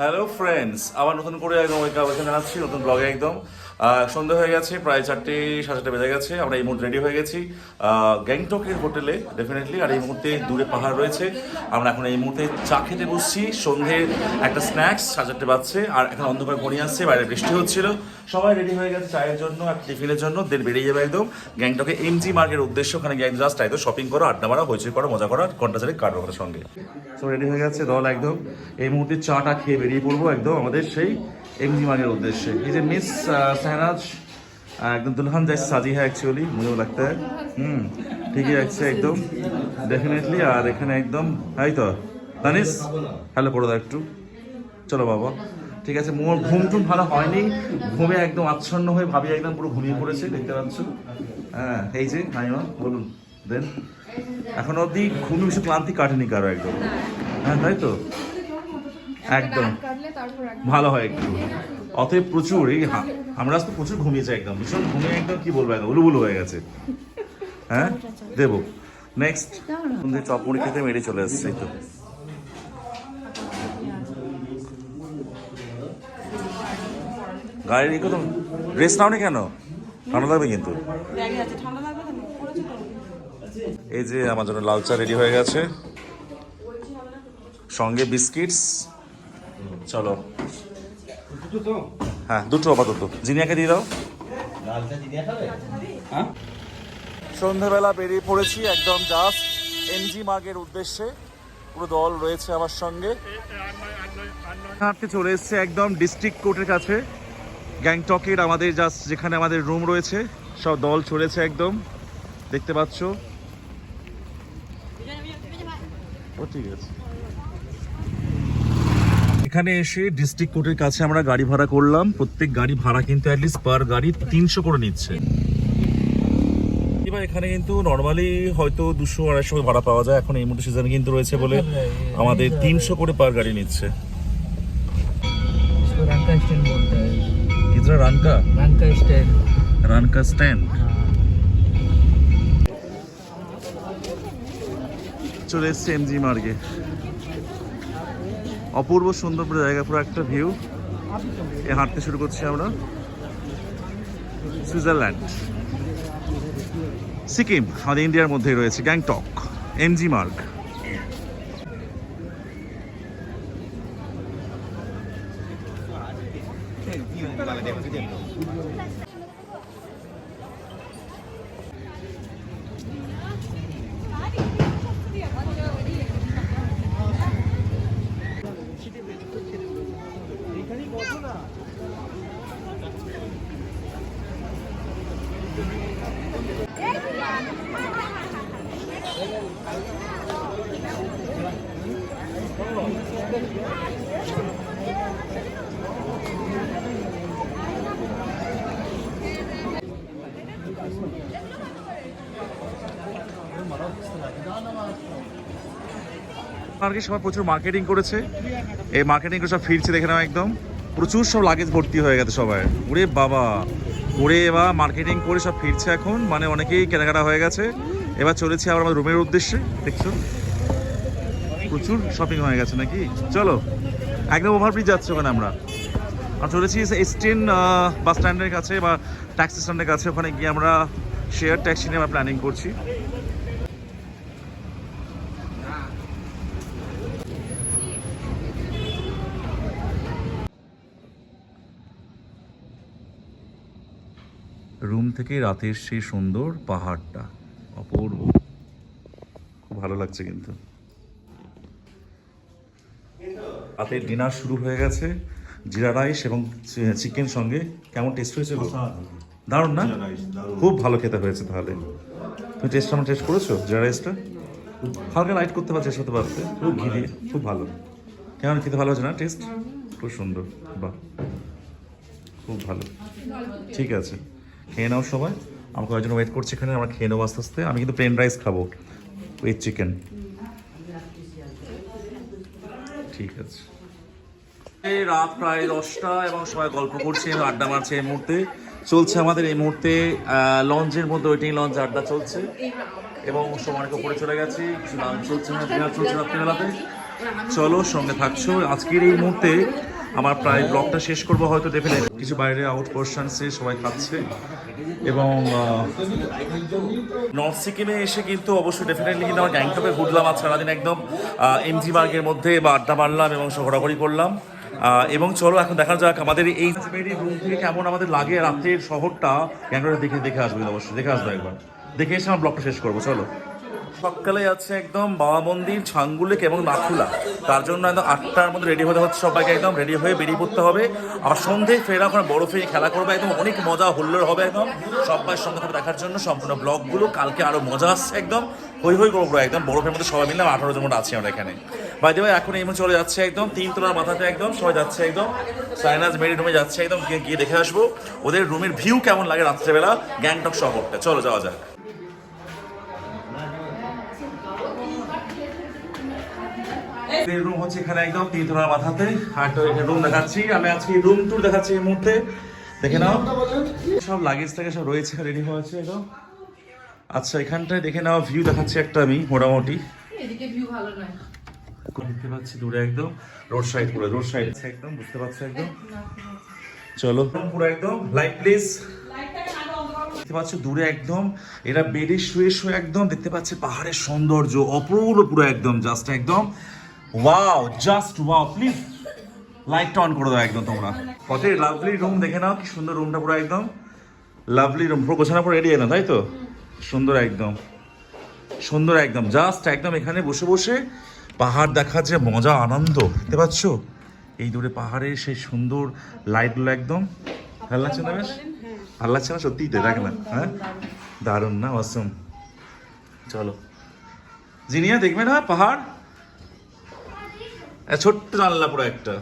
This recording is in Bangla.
হ্যালো ফ্রেন্ডস আবার নতুন করে একদম ওয়েলকাম জানাচ্ছি নতুন ব্লগে একদম। সন্ধ্যা হয়ে গেছে, প্রায় চারটে, সাড়ে চারটে বেজে গেছে। আমরা এই মুহূর্তে রেডি হয়ে গেছি। গ্যাংটকের হোটেলে ডেফিনেটলি আর এই মুহূর্তে দূরে পাহাড় রয়েছে। আমরা এখন এই মুহূর্তে চা খেতে বসছি। সন্ধ্যের একটা স্ন্যাক্স সাড়ে চারটে বাজছে, আর এখন অন্ধকার ঘনিয়ে আসছে, বাইরে বৃষ্টি হচ্ছিল। সবাই রেডি হয়ে গেছে চায়ের জন্য আর টিফিনের জন্য। দেন বেরিয়ে যাবে একদম। গ্যাংটকে এমজি মার্কের উদ্দেশ্য ওখানে গিয়ে জাস্ট একদম শপিং করো, আড্ডা মারা, হইচই করো, মজা করো ঘণ্টা চারে কাটবো সঙ্গে। সব রেডি হয়ে গেছে দল একদম। এই মুহূর্তে চাটা খেয়ে বেরিয়ে পড়ব একদম আমাদের সেই এমজি মার্কের উদ্দেশ্যে। এই যে মিস শাহনাজ একদম দুলহান যাই সাজি হ্যাঁ অ্যাকচুয়ালি মুঝেও লাগতা হুম, ঠিকই আছে একদম ডেফিনেটলি আর এখানে একদম, এই তো দানিস হ্যালো করে দাও একটু। চলো বাবা, ঠিক আছে, মোর ঘুম টুম ভালো হয়নি। ঘুমে একদম আচ্ছন্ন হয়ে ভাবি একদম পুরো ঘুমিয়ে পড়েছে, দেখতে পাচ্ছ? হ্যাঁ এই যে নাইমা বলুন, দেন। এখন অবধি ঘুমে বেশি ক্লান্তি কাটেনি কারও একদম। হ্যাঁ তাই তো? একদম। ভালো হয় একটু। অতএব প্রচুর, এই আমরা তো প্রচুর ঘুমিয়েছি একদম। ভীষণ ঘুমিয়ে একদম কি বলব, একদম উলুবুলু হয়ে গেছে। হ্যাঁ? দেবো। নেক্সট চপমুড়ি খেতে মেরে চলে এসছে তো। গাড়ির এই কত রেস্ট নাও কেন? ঠান্ডা লাগবে কিন্তু। তো এই যে আমার জন্য লাল চা রেডি হয়ে গেছে। সঙ্গে বিস্কিটস। চলো। হ্যাঁ দুটো আপাতত। জিনিয়াকে দিয়ে দাও। হ্যাঁ? সন্ধ্যাবেলা বেরিয়ে পড়েছি একদম জাস্ট এনজি মার্গের উদ্দেশ্যে। পুরো দল রয়েছে আমার সঙ্গে। হাঁটতে চলে এসছে একদম ডিস্ট্রিক্ট কোর্টের কাছে। গ্যাংটকের আমাদের জাস্ট যেখানে আমাদের রুম রয়েছে সব দল চলেছে একদম। দেখতে পাচ্ছ? ও ঠিক আছে। এখানে এসে ডিস্ট্রিক্ট কোর্টের কাছে আমরা গাড়ি ভাড়া করলাম। প্রত্যেক গাড়ি ভাড়া কিন্তু অ্যাটলিস্ট পার গাড়ি তিনশো করে নিচ্ছে। এবার এখানে কিন্তু নর্মালি হয়তো দুশো আড়াইশো করে ভাড়া পাওয়া যায়। এখন এই মুহূর্তে সিজন কিন্তু রয়েছে বলে আমাদের তিনশো করে পার গাড়ি নিচ্ছে। রানকা স্ট্যান্ড রানকা স্ট্যান্ড চলে এসছে এমজি মার্গে অপূর্ব সুন্দর জায়গা, পুরো একটা ভিউ এ হাঁটতে শুরু করছি আমরা। সুইজারল্যান্ড। সিকিম, আমাদের ইন্ডিয়ার মধ্যেই রয়েছে গ্যাংটক। এমজি মার্গ। মার্কেট সবাই প্রচুর মার্কেটিং করেছে। এই মার্কেটিং করে সব ফিরছে দেখে নাও একদম। প্রচুর সব লাগেজ ভর্তি হয়ে গেছে সবাই। ওরে বাবা। করে এবার মার্কেটিং করে সব ফিরছে এখন। মানে অনেকেই কেনাকাটা হয়ে গেছে। এবার চলেছি আবার আমার রুমের উদ্দেশ্যে। দেখছ? প্রচুর শপিং হয়ে গেছে নাকি? চলো, একদম ওভারব্রিজ যাচ্ছে ওখানে আমরা। আর চলেছি এসটিন বাস স্ট্যান্ডের কাছে বা ট্যাক্সি স্ট্যান্ডের কাছে। ওখানে গিয়ে আমরা শেয়ার ট্যাক্সি নিয়ে আমরা প্ল্যানিং করছি। রুম থেকে রাতের সেই সুন্দর পাহাড়টা অপূর্ব। খুব ভালো লাগছে কিন্তু। রাতের ডিনার শুরু হয়ে গেছে। জিরা রাইস এবং চিকেন সঙ্গে কেমন টেস্ট হয়েছে? দারুণ না? খুব ভালো খেতে হয়েছে তাহলে। তুমি টেস্ট আমার টেস্ট করেছ জিরা রাইসটা? হালকা লাইট করতে পারছে সাথে পারতে খুব ঘি দিয়ে খুব ভালো। কেমন খেতে ভালো হয়েছে না টেস্ট খুব সুন্দর বাহ। খুব ভালো। ঠিক আছে। খেয়ে নাও সবাই। আমাকে কয়েকজন ওয়েট করছে এখানে, আমরা খেয়ে নেব আস্তে আস্তে। আমি কিন্তু প্লেন রাইস খাব উইথ চিকেন ঠিক আছে। এই রাত প্রায় দশটা এবং সবাই গল্প করছে, আড্ডা মারছে এই মুহূর্তে। চলছে আমাদের এই মুহূর্তে লঞ্চের মধ্যে ওয়েটিং লঞ্চ আড্ডা চলছে। এবং সময়কে উপরে চলে গেছি, কিছু লাঞ্চ চলছে না ডিনার চলছে রাত্রিবেলাতে। চলো, সঙ্গে থাকছো। আজকের এই মুহূর্তে আমার প্রায় ব্লগটা শেষ করব, হয়তো ডেফিনেট কিছু বাইরে আউট পোর্শনসে সবাই খাচ্ছে। এবং নর্থ সিকিমে এসে কিন্তু অবশ্যই ডেফিনেটলি কিন্তু আমার গ্যাংটকে ঘুরলাম আজ সারাদিন একদম এমজি মার্গের মধ্যে বা আড্ডা মারলাম এবং ঘোরাঘুরি করলাম। এবং চলো এখন দেখা যাক আমাদের এই রুম থেকে কেমন আমাদের লাগে রাত্রের শহরটা। গ্যাংটকে দেখে দেখে আসবে অবশ্যই, দেখে আসবে একবার। দেখে এসে আমার ব্লগটা শেষ করব, চলো। সকালে আছে একদম বাবা মন্দির, ছাঙ্গুলিক এবং নাথুলা। তার জন্য একদম আটটার মধ্যে রেডি হতে হচ্ছে সবাইকে, একদম রেডি হয়ে বেরিয়ে পড়তে হবে। আবার সন্ধে ফেরা ওখানে বরফে খেলা করবে, একদম অনেক মজা, হুল্লোড় হবে একদম। সবাই সঙ্গে দেখার জন্য, সম্পূর্ণ ব্লগগুলো। কালকে আরও মজা আসছে একদম। হই হই করব একদম। বরফের মধ্যে সবাই মিলে আঠারো জন আছি আমরা এখানে। বাই দেবে এখন এই চলে যাচ্ছে একদম তিন তোলার মাথাতে একদম। সবাই যাচ্ছে একদম। সাইনাজ মেরি রুমে যাচ্ছে একদম। গিয়ে দেখে আসব। ওদের রুমের ভিউ কেমন লাগে রাত্রেবেলা? গ্যাংটক শহরটা। চলো যাওয়া যাক। রুম হচ্ছে এখানে একদম তিনতলার মাথাতে। আর তো এখানে রুম দেখাচ্ছি। আমি আজকে রুম ট্যুর দেখাচ্ছি এই মুহূর্তে। দেখে নাও। সব লাগেজ থেকে সব রয়েছে রেডি হয়েছে একদম আচ্ছা এখানটায় দেখে নাও ভিউ দেখাচ্ছি একটা আমি মোটামুটি। এদিকে ভিউ ভালো নয়। দেখতে পাচ্ছি দূরে একদম রোড সাইড পুরো রোড সাইড একদম বুঝতে পারছ একদম? চলো পুরো একদম লাইট প্লিজ দেখতে পাচ্ছ দূরে একদম এরা বেডে শুয়ে শুয়ে একদম দেখতে পাচ্ছে পাহাড়ের সৌন্দর্য অপূর্ব পুরো একদম জাস্ট একদম। ওয়াও জাস্ট ওয়াও প্লিজ লাইটটা অন করে দাও একদম তোমরা। কত লাভলি রুম দেখে নাও, কি সুন্দর রুমটা পুরো একদম। লাভলি রুম পুরো গোছানো পুরো রেডি না তাই তো? সুন্দর একদম। সুন্দর একদম। জাস্ট একদম এখানে বসে বসে পাহাড় দেখার যে মজা, আনন্দ, দেখতে পাচ্ছ? এই দূরে পাহাড়ে সেই সুন্দর লাইটগুলো একদম। ভালো লাগছে না বেশ? ভালো লাগছে না সত্যিই তো, দেখ না হ্যাঁ? দারুণ না অসম চলো। জিনিয়া, দেখবে না পাহাড়? ছোট্ট জানলা পুরো একটা।